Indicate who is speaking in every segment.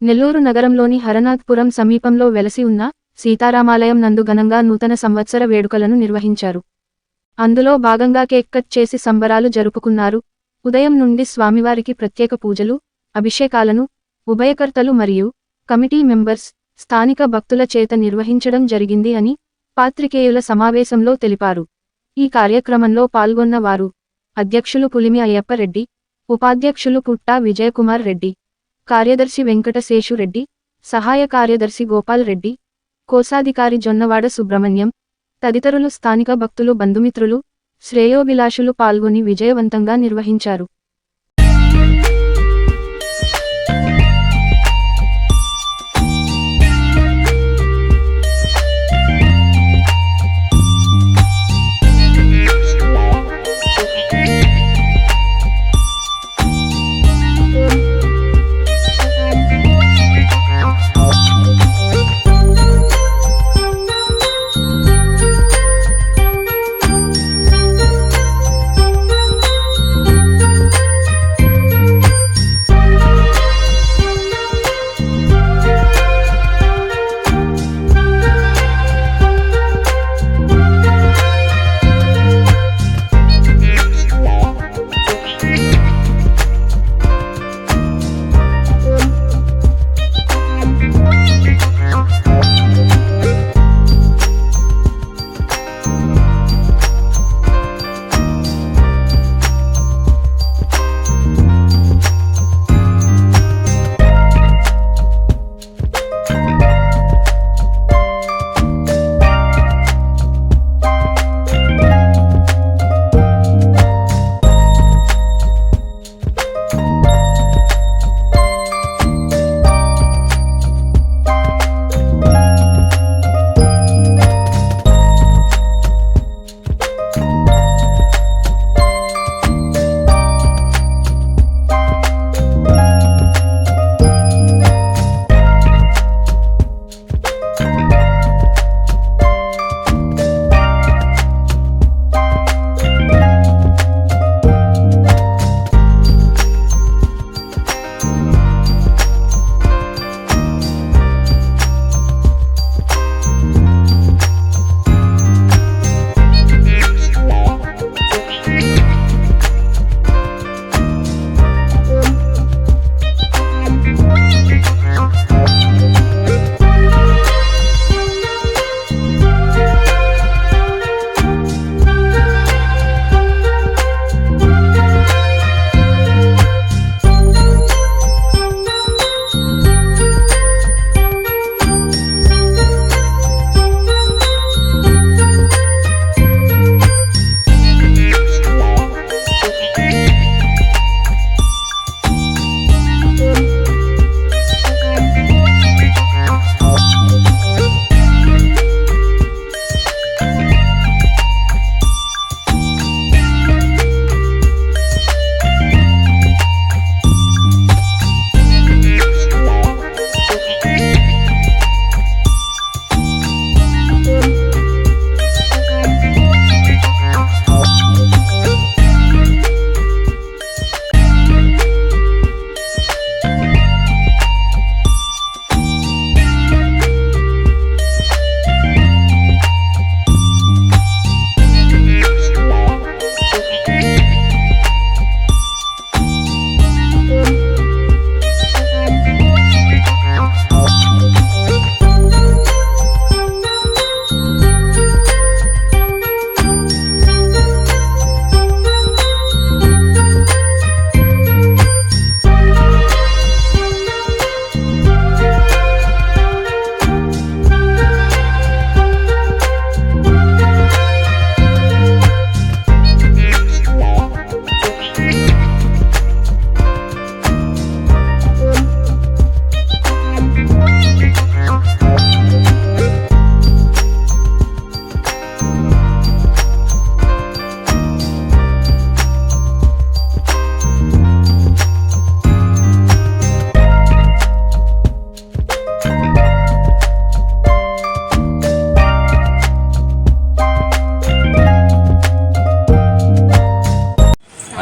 Speaker 1: నెల్లూరు నగరంలోని హరనాథ్పురం సమీపంలో వెలసి ఉన్న సీతారామాలయం నందు ఘనంగా నూతన సంవత్సర వేడుకలను నిర్వహించారు. అందులో భాగంగా కేక్ కట్ చేసి సంబరాలు జరుపుకున్నారు. ఉదయం నుండి స్వామివారికి ప్రత్యేక పూజలు అభిషేకాలను ఉభయకర్తలు మరియు కమిటీ మెంబర్స్ స్థానిక భక్తుల చేత నిర్వహించడం జరిగింది అని పాత్రికేయుల సమావేశంలో తెలిపారు. ఈ కార్యక్రమంలో పాల్గొన్న వారు అధ్యక్షులు పులిమి అయ్యప్పరెడ్డి ఉపాధ్యక్షులు పుట్టా విజయకుమార్ రెడ్డి కార్యదర్శి వెంకటశేషురెడ్డి సహాయ కార్యదర్శి గోపాల్ రెడ్డి కోశాధికారి జొన్నవాడ సుబ్రహ్మణ్యం తదితరులు స్థానిక భక్తులు బంధుమిత్రులు శ్రేయోభిలాషులు పాల్గొని విజయవంతంగా నిర్వహించారు.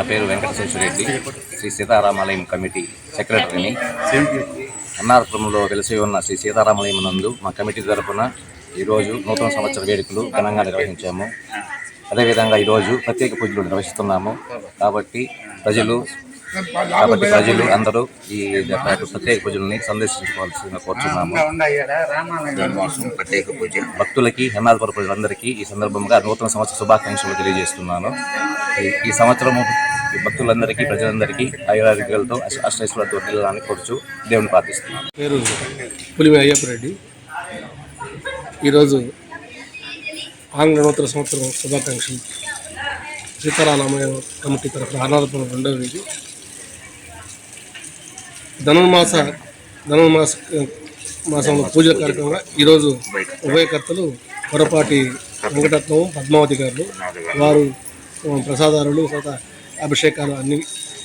Speaker 2: పేరు వెంకటశేషరెడ్డి శ్రీ సీతారామాలయం కమిటీ సెక్రటరీని. అన్నారపురంలో వెలిసి ఉన్న శ్రీ సీతారామలయం నందు మా కమిటీ తరపున ఈరోజు నూతన సంవత్సర వేడుకలు ఘనంగా నిర్వహించాము. అదేవిధంగా ఈరోజు ప్రత్యేక పూజలు నిర్వహిస్తున్నాము. కాబట్టి ప్రజలు కాబట్టి ప్రజలు అందరూ ఈ ప్రత్యేక పూజల్ని సందర్శించుకోవాల్సిందిగా కోరుచున్నాము.
Speaker 3: ధర్మాసం ప్రత్యేక పూజ.
Speaker 2: భక్తులకి హెన్నాథపుర ప్రజలందరికీ ఈ సందర్భంగా నూతన సంవత్సర శుభాకాంక్షలు తెలియజేస్తున్నాను. ఈ- సంవత్సరము ఈ భక్తులందరికీ ప్రజలందరికీ ఆయురారోగ్యాలతో అష్ట అష్టైశ్వర్యాలతో వెళ్ళాలని కోరుచు దేవుని ప్రార్థిస్తున్నాను.
Speaker 4: పేరు పులిమి అయ్యప్ప రెడ్డి. ఈరోజు ఆంగ్ల నూతన సంవత్సరం శుభాకాంక్షలు. సీతారామయ్య కమిటీ తరఫున ఆనందపురం రెండవ వీధి. ధనుర్మాస ధనుర్మాస మాసంలో పూజల కార్యక్రమంగా ఈరోజు ఉభయకర్తలు పొరపాటి వెంకటత్వం పద్మావతి గారు వారు ఆ, ప్రసాదాలు అభిషేకాలు అన్ని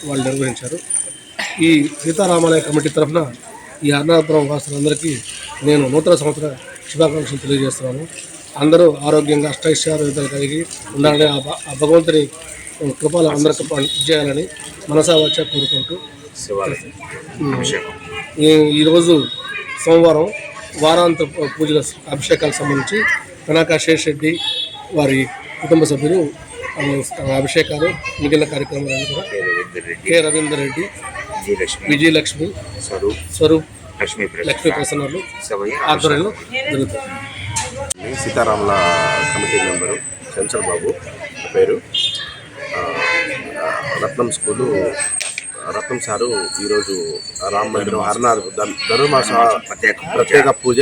Speaker 4: వాళ్ళు నిర్వహించారు. ఈ సీతారామాలయ కమిటీ తరఫున ఈ అరుణాపురం వాసులందరికీ నేను నూతన సంవత్సర శుభాకాంక్షలు తెలియజేస్తున్నాను. అందరూ ఆరోగ్యంగా అష్టైశ్వర్యతలు కలిగి ఉండాలని ఆ భ- ఆ భగవంతుని కృపలు అందరికీ ప- చేయాలని మనసా వచ్చ కోరుకుంటూ ఈరోజు సోమవారం వారాంత పూజల అభిషేకాలకు సంబంధించి కనక శేషరెడ్డి వారి కుటుంబ సభ్యులు అభిషేకాలు మిగిలిన కార్యక్రమాలను కూడా
Speaker 3: కె. రవీందర్ రెడ్డి విజయలక్ష్మి స్వరూప్
Speaker 4: స్వరూప్
Speaker 3: లక్ష్మీ
Speaker 4: లక్ష్మీ
Speaker 3: ప్రసన్న
Speaker 4: ప్రసన్నలు ఆధ్వర్యంలో జరుగుతుంది.
Speaker 5: సీతారాముల కమిటీ మెంబరు చంచల్ బాబు పేరు. రత్నం స్కూలు రత్నం సారు ఈరోజు రామ మందిరం హరనాథ్ ధనుర్మాస
Speaker 3: ప్రత్యేక పూజ.
Speaker 5: ప్రత్యేక పూజ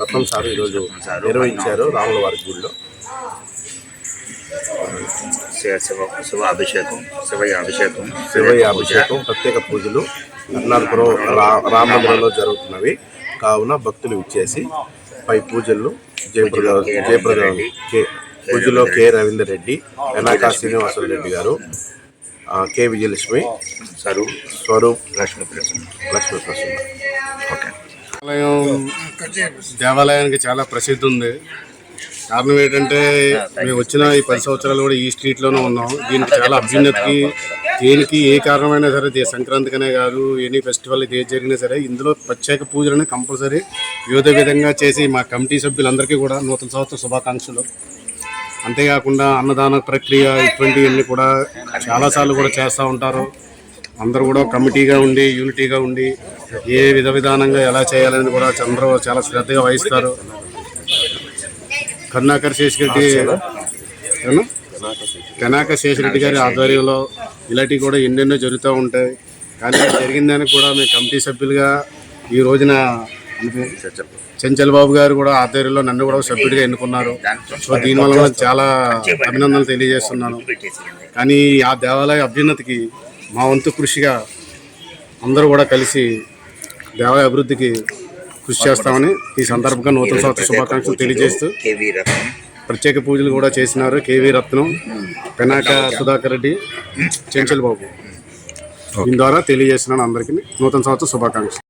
Speaker 5: రత్నం సారు ఈరోజు నిర్వహించారు రాముల వారి గుడిలో
Speaker 3: శివ అభిషేకం శివయ్య అభిషేకం
Speaker 5: శివయ్య. అభిషేకం ప్రత్యేక పూజలు హరనాథపురం రా రామ మందిరంలో జరుగుతున్నవి కావున భక్తులు ఇచ్చేసి పై పూజలు జయప్రద జయప్రద కే పూజలో కె రవీందర్ రెడ్డి వెనాక శ్రీనివాసులు రెడ్డి గారు కే. విజయలక్ష్మి
Speaker 3: స్వరూప్
Speaker 5: స్వరూప్
Speaker 3: లక్ష్మీ
Speaker 5: లక్ష్మీ ప్రసన్న
Speaker 3: ఓకే.
Speaker 4: దేవాలయం దేవాలయానికి చాలా ప్రసిద్ధి ఉంది. కారణం ఏంటంటే మేము వచ్చిన ఈ పది సంవత్సరాలు కూడా ఈ స్ట్రీట్లోనే ఉన్నాం. దీనికి చాలా అభ్యున్నతికి దేనికి ఏ కారణమైనా సరే దే- సంక్రాంతికనే కాదు ఎనీ ఫెస్టివల్ ఇది ఏది జరిగినా సరే ఇందులో ప్రత్యేక పూజలను కంపల్సరీ వివిధ విధంగా చేసి మా కమిటీ సభ్యులందరికీ కూడా నూతన సంవత్సర శుభాకాంక్షలు. అంతేకాకుండా అన్నదాన ప్రక్రియ ఇటువంటివన్నీ కూడా చాలాసార్లు కూడా చేస్తూ ఉంటారు. అందరూ కూడా కమిటీగా ఉండి యూనిటీగా ఉండి ఏ విధ విధానంగా ఎలా చేయాలని కూడా అందరూ చాలా శ్రద్ధగా వహిస్తారు. కరుణాకర్ శేషిరెడ్డి ఏమన్నా? కనాక గారి ఆధ్వర్యంలో ఇలాంటివి కూడా ఎన్నెన్నో జరుగుతూ ఉంటాయి. కానీ జరిగిందని కూడా మేము కమిటీ సభ్యులుగా ఈ రోజున చెంచల్ బాబు గారు కూడా ఆధ్వర్యంలో నన్ను కూడా సభ్యుడిగా ఎన్నుకున్నారు. సో దీనివల్ల చాలా అభినందనలు తెలియజేస్తున్నాను. కానీ ఆ దేవాలయ అభ్యున్నతికి మా వంతు కృషిగా అందరూ కూడా కలిసి దేవాలయ అభివృద్ధికి కృషి చేస్తామని ఈ సందర్భంగా నూతన సంవత్సర శుభాకాంక్షలు తెలియజేస్తూ ప్రత్యేక పూజలు కూడా చేసినారు. కేవీ రత్నం పెనాక సుధాకర్ రెడ్డి చెంచల్ బాబు దీని ద్వారా తెలియజేస్తున్నాను అందరికీ. నూతన సంవత్సర శుభాకాంక్షలు.